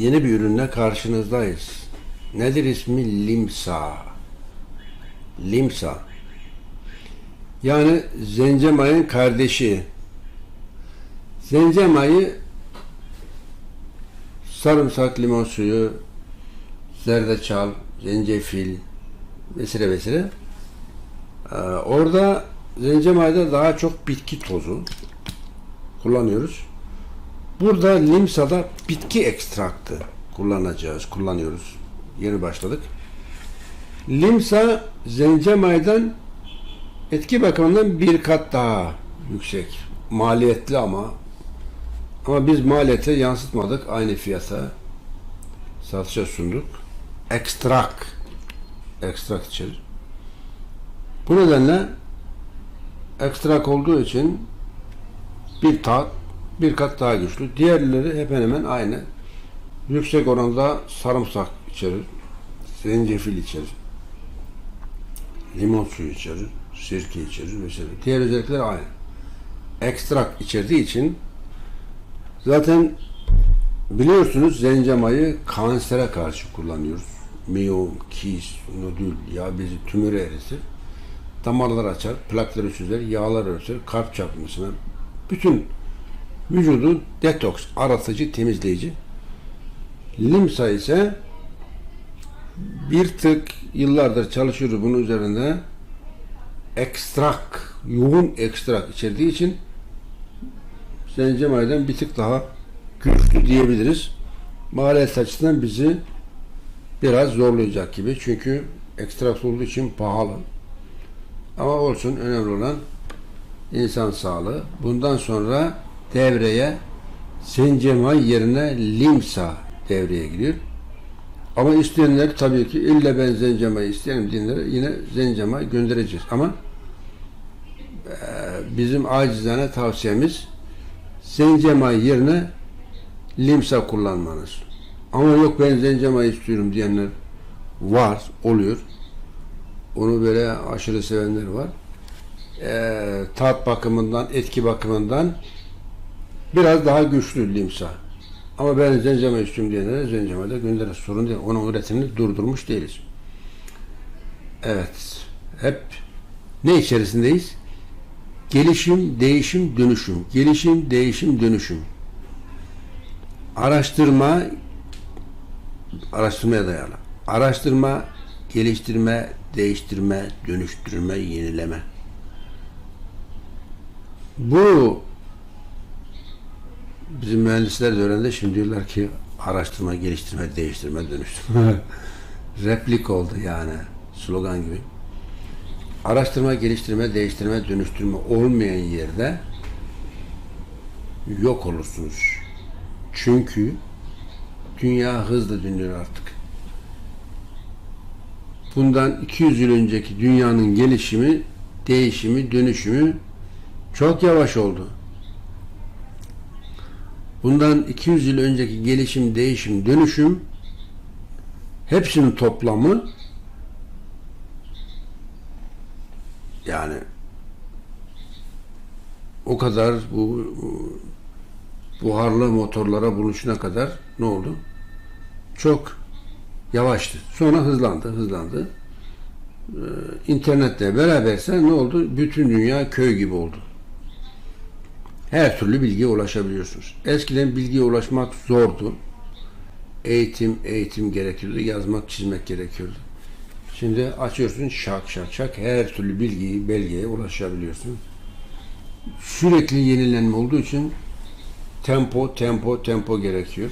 yeni bir ürünle karşınızdayız. Nedir ismi? Limsa. Limsa. Yani zencemayın kardeşi. Zencemayı sarımsak, limon suyu, zerdeçal, zencefil vesaire vesaire. Ee, orada zencemayda daha çok bitki tozu kullanıyoruz. Burada limsada bitki ekstraktı kullanacağız, kullanıyoruz. Yeni başladık. Limsa zencemaydan etki bakımından bir kat daha yüksek. Maliyetli ama ama biz maliyete yansıtmadık aynı fiyata satışa sunduk. Ekstrak ekstrak içerir. Bu nedenle ekstrak olduğu için bir tat bir kat daha güçlü. Diğerleri hemen hemen aynı. Yüksek oranda sarımsak içerir, zencefil içerir, limon suyu içerir, sirke içerir vesaire. Diğer özellikler aynı. Ekstrak içerdiği için zaten biliyorsunuz zencemayı kansere karşı kullanıyoruz. Miyom, kis, nodül, yağ bezi, tümörü eritir. Damarlar açar, plakları çözer, yağlar örter, kalp çarpmasına, bütün vücudu detoks, aratıcı, temizleyici. Limsa ise bir tık yıllardır çalışıyoruz bunun üzerinde ekstrak, yoğun ekstrak içerdiği için zencemaydan bir tık daha güçlü diyebiliriz. Maliyet açısından bizi biraz zorlayacak gibi. Çünkü ekstrak olduğu için pahalı. Ama olsun önemli olan insan sağlığı. Bundan sonra devreye zencemay yerine limsa devreye giriyor. Ama isteyenler tabii ki illa ben zencemay isteyenim diyenlere yine zencemay göndereceğiz. Ama e, bizim acizane tavsiyemiz zencemay yerine limsa kullanmanız. Ama yok ben zencemay istiyorum diyenler var, oluyor. Onu böyle aşırı sevenler var. E, tat bakımından, etki bakımından biraz daha güçlü limsa. Ama ben zenceme istiyorum diyenlere zenceme de göndeririz. Sorun değil. Onun üretimini durdurmuş değiliz. Evet. Hep ne içerisindeyiz? Gelişim, değişim, dönüşüm. Gelişim, değişim, dönüşüm. Araştırma araştırmaya dayalı. Araştırma, geliştirme, değiştirme, dönüştürme, yenileme. Bu bizim mühendisler de öğrendi. Şimdi diyorlar ki araştırma, geliştirme, değiştirme, dönüştürme. Replik oldu yani. Slogan gibi. Araştırma, geliştirme, değiştirme, dönüştürme olmayan yerde yok olursunuz. Çünkü dünya hızlı dönüyor artık. Bundan 200 yıl önceki dünyanın gelişimi, değişimi, dönüşümü çok yavaş oldu. Bundan 200 yıl önceki gelişim, değişim, dönüşüm hepsinin toplamı yani o kadar bu, bu buharlı motorlara buluşuna kadar ne oldu? Çok yavaştı. Sonra hızlandı, hızlandı. Ee, internetle beraberse ne oldu? Bütün dünya köy gibi oldu her türlü bilgiye ulaşabiliyorsunuz. Eskiden bilgiye ulaşmak zordu. Eğitim, eğitim gerekiyordu. Yazmak, çizmek gerekiyordu. Şimdi açıyorsun şak şak şak her türlü bilgiyi, belgeye ulaşabiliyorsun. Sürekli yenilenme olduğu için tempo, tempo, tempo gerekiyor.